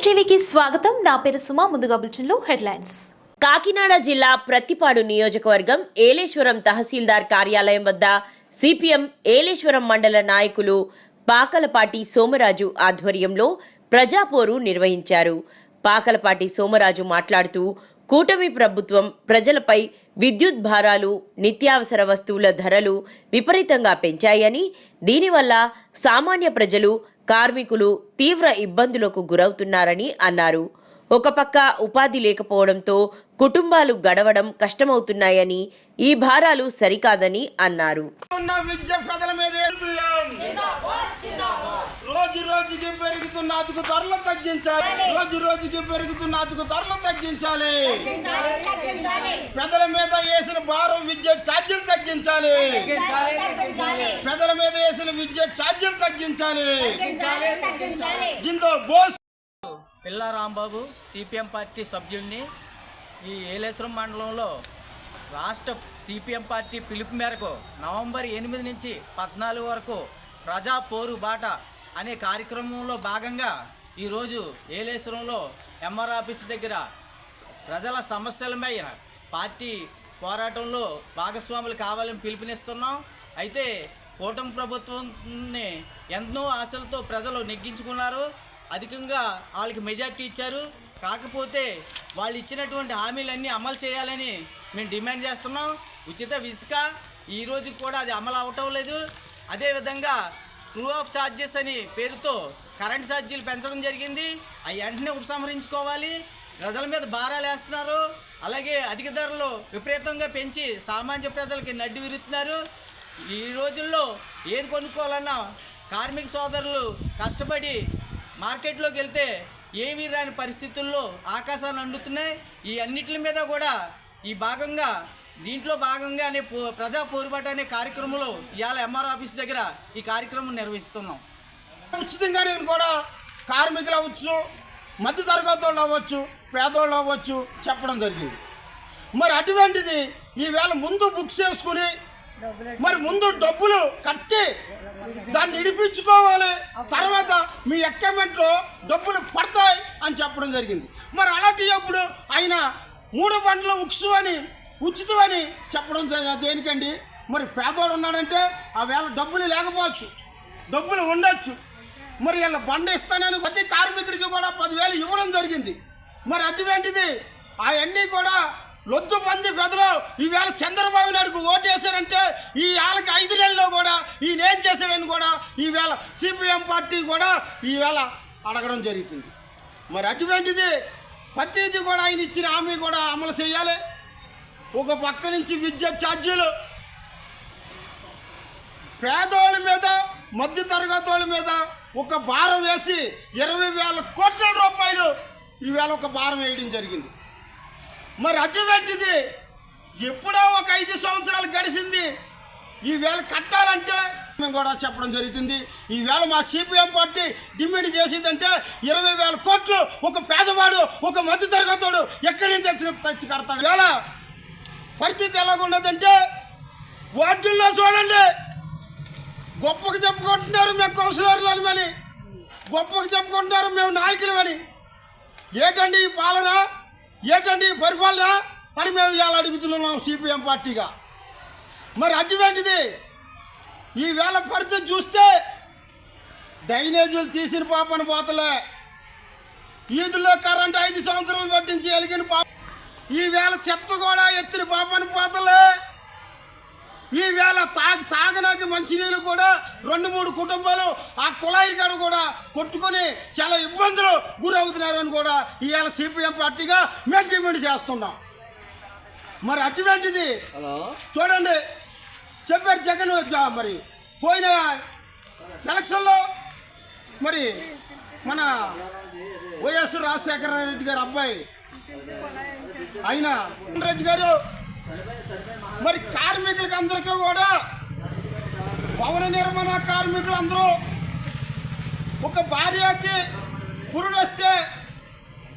News టీవీకి స్వాగతం. నా పేరు సుమా ముందుగా బులెటిన్లో హెడ్లైన్స్. కాకినాడ జిల్లా ప్రత్తిపాడు నియోజకవర్గం ఏలేశ్వరం తహసీల్దార్ కార్యాలయం వద్ద సిపిఎం ఏలేశ్వరం మండల నాయకులు పాకలపాటి సోమరాజు ఆధ్వర్యంలో ప్రజాపోరు నిర్వహించారు. పాకలపాటి సోమరాజు మాట్లాడుతూ కూటమి ప్రభుత్వం ప్రజలపై విద్యుత్ భారాలు నిత్యావసర వస్తువుల ధరలు విపరీతంగా పెంచాయని దీనివల్ల సామాన్య ప్రజలు కార్మికులు తీవ్ర ఇబ్బందులకు గురవుతున్నారని అన్నారు. ఒక పక్క ఉపాధి లేకపోవడంతో కుటుంబాలు గడవడం కష్టమవుతున్నాయని ఈ భారాలు సరికాదని అన్నారు. రోజు రోజుకి పెరుగుతున్న అతుకు ధరలు తగ్గించాలి. రోజు రోజుకి పెరుగుతున్న అతుకు ధరలు తగ్గించాలి. పెదల మీద వేసిన భారం విద్య ఛార్జీలు తగ్గించాలి. పెదల మీద వేసిన విద్య ఛార్జీలు తగ్గించాలి. జిందో బోస్. పిల్లా రాంబాబు సిపిఎం పార్టీ సభ్యుడిని ఈ ఏలేశ్వరం మండలంలో రాష్ట్ర సిపిఎం పార్టీ పిలుపు మేరకు నవంబర్ ఎనిమిది నుంచి పద్నాలుగు వరకు ప్రజా పోరు బాట అనే కార్యక్రమంలో భాగంగా ఈరోజు ఏలేశ్వరంలో ఎంఆర్ ఆఫీస్ దగ్గర ప్రజల సమస్యలపై పార్టీ పోరాటంలో భాగస్వాములు కావాలని పిలుపునిస్తున్నాం. అయితే కూటమి ప్రభుత్వాన్ని ఎన్నో ఆశలతో ప్రజలు నెగ్గించుకున్నారు. అధికంగా వాళ్ళకి మెజార్టీ ఇచ్చారు. కాకపోతే వాళ్ళు ఇచ్చినటువంటి హామీలన్నీ అమలు చేయాలని మేము డిమాండ్ చేస్తున్నాం. ఉచిత విసుక ఈ కూడా అది అమలు అవటం లేదు. అదేవిధంగా ట్రూ ఆఫ్ ఛార్జెస్ అని పేరుతో కరెంట్ ఛార్జీలు పెంచడం జరిగింది. అవి వెంటనే ఉపసంహరించుకోవాలి. ప్రజల మీద భారాలు వేస్తున్నారు. అలాగే అధిక ధరలు విపరీతంగా పెంచి సామాన్య ప్రజలకి నడ్డి విరుతున్నారు. ఈ రోజుల్లో ఏది కొనుక్కోవాలన్నా కార్మిక సోదరులు కష్టపడి మార్కెట్లోకి వెళ్తే ఏమీ రాని పరిస్థితుల్లో ఆకాశాలు అండుతున్నాయి ఈ అన్నిటి మీద కూడా ఈ భాగంగా దీంట్లో భాగంగానే పో ప్రజా పోరుబాటు అనే కార్యక్రమంలో ఇవాళ ఎంఆర్ ఆఫీస్ దగ్గర ఈ కార్యక్రమం నిర్వహిస్తున్నాం. ఉచితంగా నేను కూడా కార్మికులు అవ్వచ్చు మధ్య తరగతి వాళ్ళు అవ్వచ్చు. పేదోళ్ళు అవ్వచ్చు చెప్పడం జరిగింది. మరి అటువంటిది ఈవేళ ముందు బుక్ చేసుకుని మరి ముందు డబ్బులు కట్టి దాన్ని ఇడిపించుకోవాలి. తర్వాత మీ అకౌంట్లో డబ్బులు పడతాయి అని చెప్పడం జరిగింది. మరి అలాంటి అప్పుడు ఆయన మూడు పంటలు ఉక్సు అని ఉచితమని చెప్పడం దేనికండి? మరి పేదోడు ఉన్నాడంటే ఆ వేళ డబ్బులు లేకపోవచ్చు డబ్బులు ఉండొచ్చు. మరి వీళ్ళ బండ ఇస్తానని ప్రతి కార్మికుడికి కూడా పదివేలు ఇవ్వడం జరిగింది. మరి అటువంటిది? అవన్నీ కూడా లొద్దు పంది పెదలు. ఈవేళ చంద్రబాబు నాయుడుకు ఓటేశారంటే ఈ వాళ్ళకి ఐదు నెలల్లో కూడా ఈయన ఏం చేశాడని కూడా ఈవేళ సిపిఎం పార్టీ కూడా ఈవేళ అడగడం జరుగుతుంది మరి అటువంటిది ప్రతిదీ కూడా ఆయన ఇచ్చిన హామీ కూడా అమలు చేయాలి. ఒక పక్క నుంచి విద్యుత్ ఛార్జీలు పేదోళ్ళ మీద మధ్య తరగతి వాళ్ళ మీద ఒక భారం వేసి ఇరవై వేల కోట్ల రూపాయలు ఈవేళ ఒక భారం వేయడం జరిగింది. మరి అటువంటిది ఎప్పుడో ఒక ఐదు సంవత్సరాలు గడిచింది. ఈవేళ కట్టాలంటే మేము కూడా చెప్పడం జరుగుతుంది. ఈవేళ మా సిపిఎం పార్టీ డిమాండ్ చేసేదంటే ఇరవై వేల కోట్లు ఒక పేదవాడు ఒక మధ్య తరగతోడు ఎక్కడి నుంచి తెచ్చి తెచ్చి కడతాడు? వేళ పరిస్థితి ఎలాగున్నదంటే వార్డుల్లో చూడండి. గొప్పగా చెప్పుకుంటున్నారు మేము కౌన్సిలర్లు అని గొప్పగా చెప్పుకుంటున్నారు మేము నాయకులమని ఏటండి ఈ పాలన? ఏటండి ఈ పరిపాలన? అని మేము ఇవాళ అడుగుతున్నాం సిపిఎం పార్టీగా. మరి అటువంటిది ఈవేళ పరిస్థితి చూస్తే డ్రైనేజీలు తీసిన పాపని పోతలే. ఈదుల్లో కరెంట్ ఐదు సంవత్సరాలు పట్టించి వెలిగిన పాప ఈ వేళ చెత్త కూడా ఎత్తిన పాపను పోతలే. ఈ వేళ తాగి తాగడానికి మంచినీళ్ళు కూడా రెండు మూడు కుటుంబాలు ఆ కుళాయి కాడ కూడా కొట్టుకొని చాలా ఇబ్బందులు గురవుతున్నారని కూడా ఇవాళ సిపిఎం పార్టీగా మేము డిమాండ్ చేస్తున్నాం. మరి అటువంటిది చూడండి చెప్పారు జగన్ మరి? పోయిన ఎలక్షన్లో మరి మన వైఎస్ రాజశేఖర రెడ్డి గారు అబ్బాయి ఆయన రెడ్డి గారు మరి కార్మికులకి అందరికీ కూడా భవన నిర్మాణ కార్మికులు అందరూ ఒక భార్యకి పురుడు వస్తే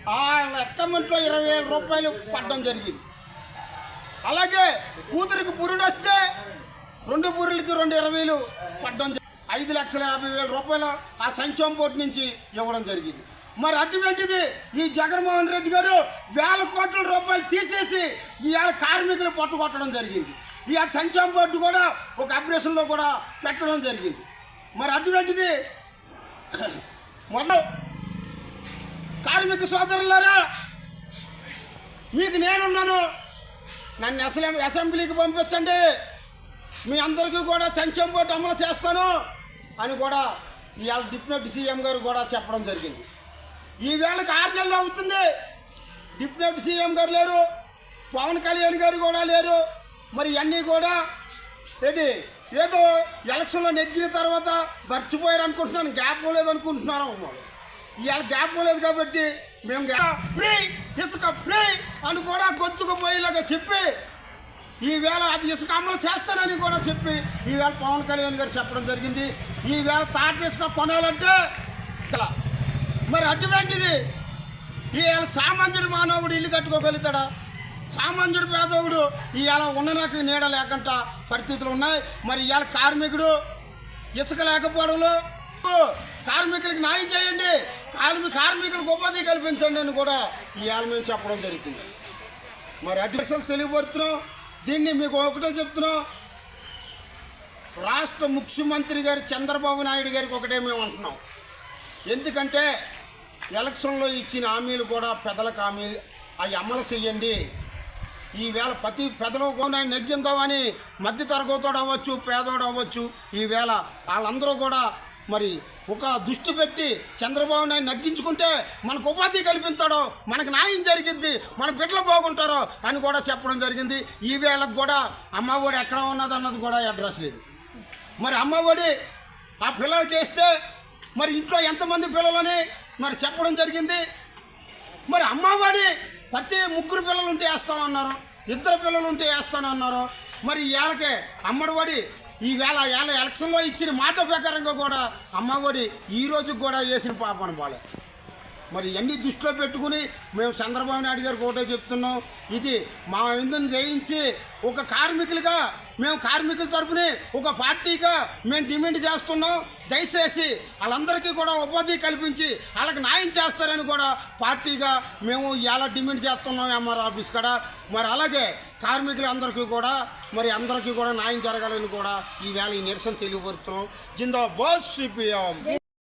ఆ అకౌంట్లో ఇరవై వేల రూపాయలు పడడం జరిగింది. అలాగే కూతురికి పురుడు వస్తే రెండు పురులకి రెండు ఇరవైలు పడడం జరిగింది ఐదు లక్షల యాభై వేల రూపాయలు ఆ సంక్షేమ బోర్డు నుంచి ఇవ్వడం జరిగింది. మరి అటువంటిది ఈ జగన్మోహన్ రెడ్డి గారు వేల కోట్ల రూపాయలు తీసేసి ఇవాళ కార్మికులు పట్టుకొట్టడం జరిగింది. ఇవాళ సంక్షేమ బోర్డు కూడా ఒక ఆపరేషన్లో కూడా పెట్టడం జరిగింది. మరి అటువంటిది మొన్న కార్మిక సోదరులారా మీకు నేనున్నాను. నన్ను అసెంబ్లీ అసెంబ్లీకి పంపించండి. మీ అందరికీ కూడా సంక్షేమ బోర్డు అమలు చేస్తాను అని కూడా ఇవాళ డిప్యూటీ సీఎం గారు కూడా చెప్పడం జరిగింది. ఈ వేళకి ఆరు నెలలు అవుతుంది. డిప్యూటీ సీఎం గారు లేరు పవన్ కళ్యాణ్ గారు కూడా లేరు. మరి ఇవన్నీ కూడా ఏంటి ఏదో ఎలక్షన్లో నెగ్గిన తర్వాత మర్చిపోయారు అనుకుంటున్నాను గ్యాప్ లేదు అనుకుంటున్నాను. ఇవాళ గ్యాప్ లేదు కాబట్టి మేము ఫ్రీ ఇసుక ఫ్రీ అని కూడా గొంతుకుపోయేలాగా చెప్పి ఈవేళ అది ఇసుక అమలు చేస్తానని కూడా చెప్పి ఈవేళ పవన్ కళ్యాణ్ గారు చెప్పడం జరిగింది. ఈవేళ తాట ఇసుక కొనాలంటే ఇలా మరి అటువంటిది. ఇవాళ సామాన్యుడు మానవుడు ఇల్లు కట్టుకోగలుగుతాడా? సామాన్యుడు పేదవుడు ఇవాళ ఉన్ననాకి నీడ లేకుండా పరిస్థితులు ఉన్నాయి. మరి ఇవాళ కార్మికుడు ఇసుక లేకపోవడంలో కార్మికులకు న్యాయం చేయండి. కార్మి కార్మికులకు ఉపాధి కల్పించండి అని కూడా ఇవాళ మేము చెప్పడం జరుగుతుంది. మరి అడ్మిషన్లు తెలియబడుతున్నాం దీన్ని మీకు ఒకటే చెప్తున్నాం. రాష్ట్ర ముఖ్యమంత్రి గారు చంద్రబాబు నాయుడు గారికి ఒకటే మేము అంటున్నాం. ఎందుకంటే ఎలక్షన్లో ఇచ్చిన హామీలు కూడా పెద్దలకు హామీలు అవి అమలు చేయండి. ఈవేళ ప్రతి పెదలు కూడా నెగ్గిందామని మధ్య తరగతోడు అవ్వచ్చు పేదోడు అవ్వచ్చు. ఈవేళ వాళ్ళందరూ కూడా మరి ఒక దృష్టి పెట్టి చంద్రబాబు నాయుడు నగ్గించుకుంటే మనకు ఉపాధి కల్పిస్తాడో మనకు న్యాయం జరిగింది మన బిడ్డలు బాగుంటారో అని కూడా చెప్పడం జరిగింది. ఈ వేళకు కూడా అమ్మఒడి ఎక్కడ ఉన్నది అన్నది కూడా అడ్రస్ లేదు. మరి అమ్మ ఒడి ఆ పిల్లలు చేస్తే మరి ఇంట్లో ఎంతమంది పిల్లలని మరి చెప్పడం జరిగింది. మరి అమ్మఒడి ప్రతి ముగ్గురు పిల్లలు ఉంటే వేస్తామన్నారు. ఇద్దరు పిల్లలు ఉంటే వేస్తానన్నారు. మరి ఇవాళకే అమ్మడివాడి ఈ వేళ వేళ ఎలక్షన్లో ఇచ్చిన మాట ప్రకారంగా కూడా అమ్మఒడి ఈ రోజుకి కూడా వేసిన పాపన బాలే మరి ఇవన్నీ దృష్టిలో పెట్టుకుని మేము చంద్రబాబు నాయుడు గారికి ఒకటే చెప్తున్నాం. ఇది మా ఇందుని జయించి ఒక కార్మికులుగా మేము కార్మికుల తరపుని ఒక పార్టీగా మేము డిమాండ్ చేస్తున్నాం. దయచేసి వాళ్ళందరికీ కూడా ఉపాధి కల్పించి వాళ్ళకి న్యాయం చేస్తారని కూడా పార్టీగా మేము ఇలా డిమాండ్ చేస్తున్నాం ఎంఆర్ ఆఫీస్ కాడ. మరి అలాగే కార్మికులందరికీ కూడా మరి అందరికీ కూడా న్యాయం జరగాలని కూడా ఈ వేళ ఈ నిరసన తెలియపరుస్తున్నాం. జిందా బాస్ సిపిఎం.